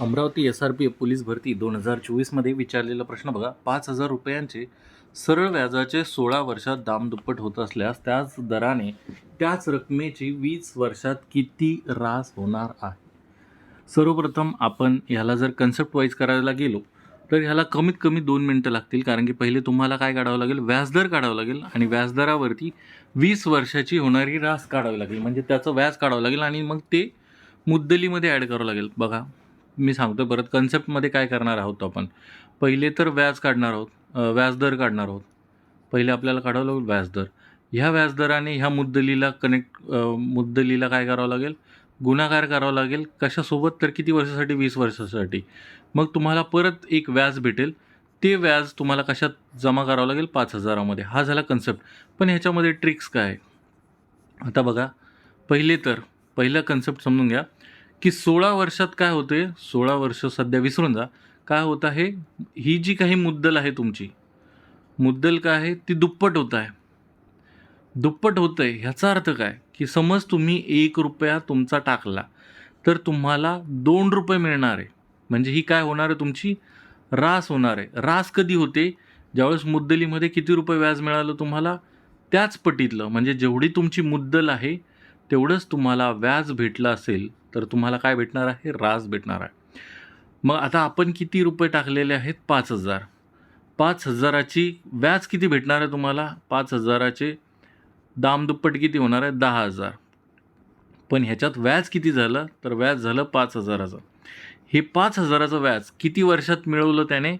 Amravati S R P police भरती दोन हजार चोवीसमध्ये विचारलेला प्रश्न बघा. पाच हजार रुपयांचे सरळ व्याजाचे सोळा वर्षात दाम दुप्पट होत असल्यास त्याच दराने त्याच रकमेची वीस वर्षात किती रास होणार आहे? सर्वप्रथम आपण ह्याला जर कन्सेप्ट वाईज करायला गेलो तर ह्याला कमीत कमी दोन मिनटं लागतील कारण की पहिले तुम्हाला काय काढावं लागेल? व्याजदर काढावं लागेल आणि व्याजदरावरती वीस वर्षाची होणारी रास काढावी लागेल. म्हणजे त्याचं व्याज काढावं लागेल आणि मग ते मुद्दलीमध्ये ॲड करावं लागेल. बघा. मी सांगतो परत कन्सेप्टमध्ये काय करणार आहोत आपण? पहिले तर व्याज काढणार आहोत व्याजदर काढणार आहोत. पहिले आपल्याला काढावं लागेल व्याजदर ह्या व्याजदराने ह्या मुद्दलीला कनेक्ट मुद्दलीला काय करावं लागेल? गुणाकार करावा लागेल. कशासोबत? तर किती वर्षासाठी? वीस वर्षासाठी. मग तुम्हाला परत एक व्याज भेटेल. ते व्याज तुम्हाला कशात जमा करावं लागेल? पाच हजारामध्ये. हा झाला कन्सेप्ट पण ह्याच्यामध्ये ट्रिक्स काय? आहे? आता बघा. पहिले तर पहिला कन्सेप्ट समजून घ्या. की सोळा वर्षात काय होते सोळा वर्ष सध्या विसरून जा. काय होत आहे? ही जी काही मुद्दल आहे तुमची मुद्दल काय आहे? ती दुप्पट होत आहे. दुप्पट होतं आहे. ह्याचा अर्थ काय? की समज तुम्ही एक रुपया तुमचा टाकला तर तुम्हाला दोन रुपये मिळणार आहे. म्हणजे ही काय होणार आहे तुमची? रास होणार आहे. रास कधी होते? ज्यावेळेस मुद्दलीमध्ये किती रुपये व्याज मिळालं तुम्हाला? त्याच पटीतलं. म्हणजे जेवढी तुमची मुद्दल आहे तेवढंच तुम्हाला व्याज भेटलं असेल तर तुम्हाला काय भेटणार आहे? रास भेटणार आहे. मग आता आपण किती रुपये टाकलेले आहेत? पाच हजार. पाच हजाराची व्याज किती भेटणार आहे तुम्हाला? पाच हजाराचे दाम दुप्पट किती होणार आहे? दहा हजार. पण ह्याच्यात व्याज किती झालं? तर व्याज झालं पाच हजाराचं. हे पाच हजाराचं व्याज किती वर्षात मिळवलं त्याने?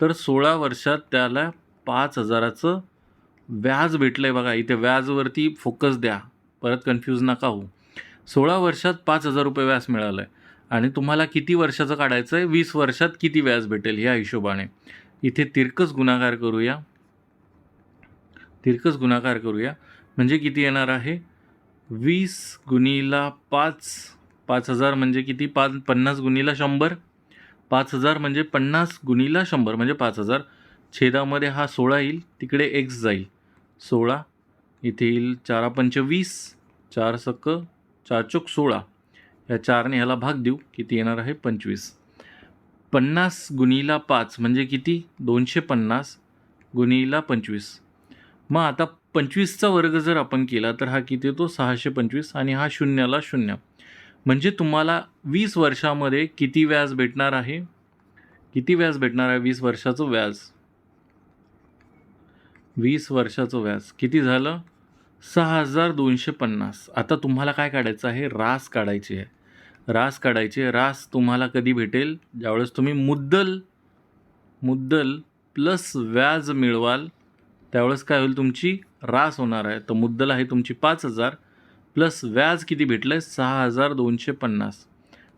तर सोळा वर्षात त्याला पाच हजाराचं व्याज भेटलं आहे बघा. इथे व्याजवरती फोकस द्या. परत कन्फ्यूज नका होऊ. सोळा वर्षात पाच हजार रुपये व्याज मिळालं आहे आणि तुम्हाला किती वर्षाचं काढायचं आहे वीस वर्षात किती व्याज भेटेल ह्या हिशोबाने. इथे तिरकस गुणाकार करूया. तिरकस गुणाकार करूया. म्हणजे किती येणार आहे? वीस गुणीला पाच. पाच हजार म्हणजे किती? पाच पन्नास गुणीला शंभर. पाच हजार म्हणजे पन्नास गुणीला शंभर म्हणजे पाच हजार. छेदामध्ये हा सोळा येईल तिकडे एक्स जाईल. सोळा इथे येईल चारा पंचवीस चार सक्क चार चोक सोळा या चारने ह्याला भाग देऊ. किती येणार आहे? पंचवीस. पन्नास गुणीला पाच म्हणजे किती? दोनशे पन्नास गुणीला पंचवीस. मग आता पंचवीसचा वर्ग जर आपण केला तर हा किती येतो? सहाशे पंचवीस आणि हा शून्याला शून्य. म्हणजे तुम्हाला वीस वर्षामध्ये किती व्याज भेटणार आहे? किती व्याज भेटणार आहे? वीस वर्षाचं व्याज. वीस वर्षाचं व्याज. किती झालं? सहा हजार दोनशे पन्नास. आता तुम्हाला काय काढायचं आहे? रास काढायची आहे. रास काढायची आहे. रास तुम्हाला कधी भेटेल? ज्यावेळेस तुम्ही मुद्दल मुद्दल प्लस व्याज मिळवाल त्यावेळेस काय होईल तुमची? रास होणार आहे. तर मुद्दल आहे तुमची पाच हजार. प्लस व्याज किती भेटलं आहे सहा हजार दोनशे पन्नास.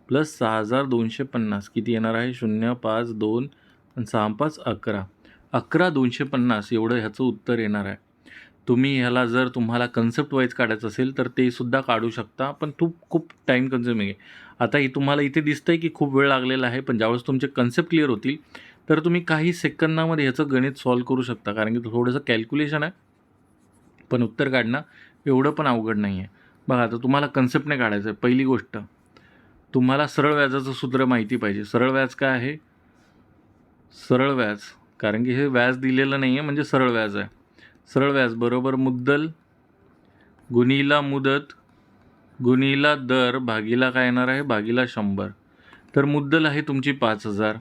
प्लस सहा हजार दोनशे पन्नास. किती येणार आहे? शून्य पाच दोन आणि सहा पाच अकरा. अकरा दोनशे पन्नास. एवढं ह्याचं उत्तर येणार आहे. तुम्ही ह्याला जर तुम्हाला कन्सेप्ट वाईज काढायचं असेल तर ते सुद्धा काढू शकता पण खूप खूप टाईम कन्झ्युमिंग आहे. आता ही तुम्हाला इथे दिसतं आहे की खूप वेळ लागलेला आहे पण ज्यावेळेस तुमचे कन्सेप्ट क्लिअर होतील तर तुम्ही काही सेकंदामध्ये ह्याचं गणित सॉल्व करू शकता कारण की थोडंसं कॅल्क्युलेशन आहे. पण उत्तर काढणं एवढं पण अवघड नाही आहे बघा आता तुम्हाला कन्सेप्ट नाही काढायचं आहे पहिली गोष्ट तुम्हाला सरळ व्याजाचं सूत्र माहिती पाहिजे. सरळ व्याज काय आहे? सरळ व्याज. कारण की हे व्याज दिलेलं नाही आहे म्हणजे सरळ व्याज आहे. सरळ व्याज बरोबर मुद्दल. गुणीला मुदत गुणीला दर भागीला काय येणार आहे? भागीला शंभर. तर मुद्दल आहे तुमची पाच हजार.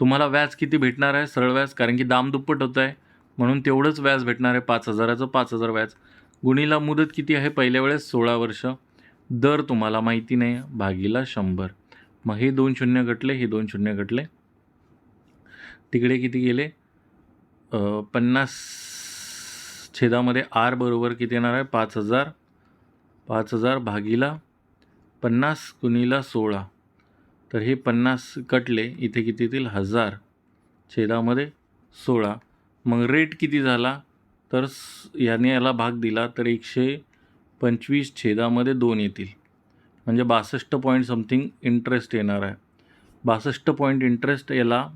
तुम्हाला व्याज किती भेटणार आहे? सरळ व्याज कारण की दाम दुप्पट होत आहे म्हणून तेवढंच व्याज भेटणार आहे पाच हजाराचं पाच हजार व्याज. गुणीला मुदत किती आहे? पहिल्या वेळेस सोळा वर्ष. दर तुम्हाला माहिती नाही आहे, भागीला शंभर. मग हे दोन शून्य घटले हे दोन शून्य घटले. तिकडे किती गेले? पन्नास छेदामध्ये आर बरोबर किती येणार आहे? पाच हजार. पाच हजार भागीला पन्नास गुणीला सोळा. तर हे पन्नास कटले इथे किती येतील? हजार. छेदामध्ये सोळा. मग रेट किती झाला? तर याने याला भाग दिला तर एकशे पंचवीस छेदामध्ये दोन येतील. म्हणजे बासष्ट पॉईंट समथिंग इंटरेस्ट येणार आहे. बासष्ट पॉईंट इंटरेस्ट याला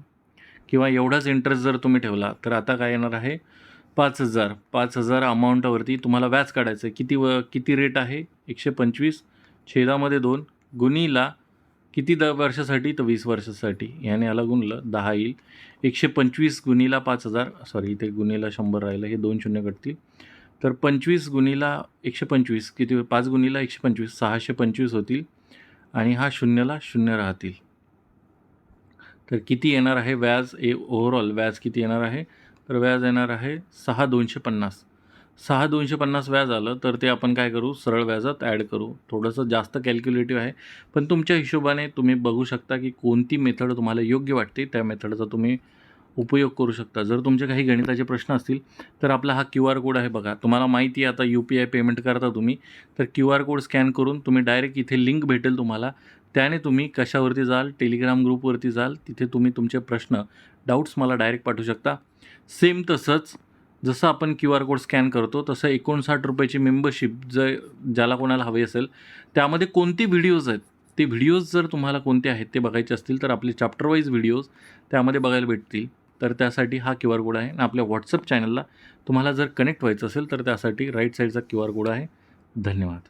किंवा एवढाच इंटरेस्ट जर तुम्ही ठेवला तर आता काय येणार आहे? पाच हजार. पाच हजार अमाऊंटावरती तुम्हाला व्याज काढायचं. आहे किती व किती रेट आहे? एकशे पंचवीस. छेदामध्ये दोन. गुणीला किती द वर्षासाठी? तर वीस वर्षासाठी. याने याला गुणलं. दहा येईल. एकशे पंचवीस गुणीला पाच हजार. सॉरी इथे गुणीला शंभर राहिलं. हे दोन शून्य कटतील तर पंचवीस गुणीला एकशे पंचवीस. किती? पाच गुणीला एकशे पंचवीस. सहाशे पंचवीस होतील. आणि हा शून्यला शून्य राहतील. तर किती येणार आहे व्याज? ए ओव्हरऑल व्याज किती येणार आहे? तर व्याज येणार आहे सहा दोनशे पन्नास. सहा दोनशे पन्नास व्याज आलं तर ते आपण काय करू? सरळ व्याजात ॲड करू. थोडंसं जास्त कॅल्क्युलेटिव्ह आहे. पण तुमच्या हिशोबाने तुम्ही बघू शकता की कोणती मेथड तुम्हाला योग्य वाटते त्या मेथडचा तुम्ही उपयोग करू शकता. जर तुमचे काही गणिताचे प्रश्न असतील तर आपला हा क्यू आर कोड आहे बघा. तुम्हाला माहिती आहे आता यू पी आय पेमेंट करता तुम्ही. तर क्यू आर कोड स्कॅन करून तुम्ही डायरेक्ट इथे लिंक भेटेल तुम्हाला. त्याने तुम्ही कशावरती जाल? टेलिग्राम ग्रुपवरती जाल. तिथे तुम्ही तुमचे प्रश्न डाऊट्स मला डायरेक्ट पाठवू शकता. सेम तसंच जसं आपण क्यू आर कोड स्कॅन करतो तसं एकोणसाठ रुपयाची मेंबरशिप जर ज्याला कोणाला हवी असेल त्यामध्ये कोणती व्हिडिओज आहेत? ते व्हिडिओज जर तुम्हाला कोणते आहेत ते बघायचे असतील तर आपले चॅप्टरवाईज व्हिडिओज त्यामध्ये बघायला भेटतील. तर त्यासाठी हा क्यू आर कोड आहे. आणि आपल्या व्हॉट्सअप चॅनलला तुम्हाला जर कनेक्ट व्हायचं असेल तर त्यासाठी राईट साईडचा क्यू आर कोड आहे. धन्यवाद.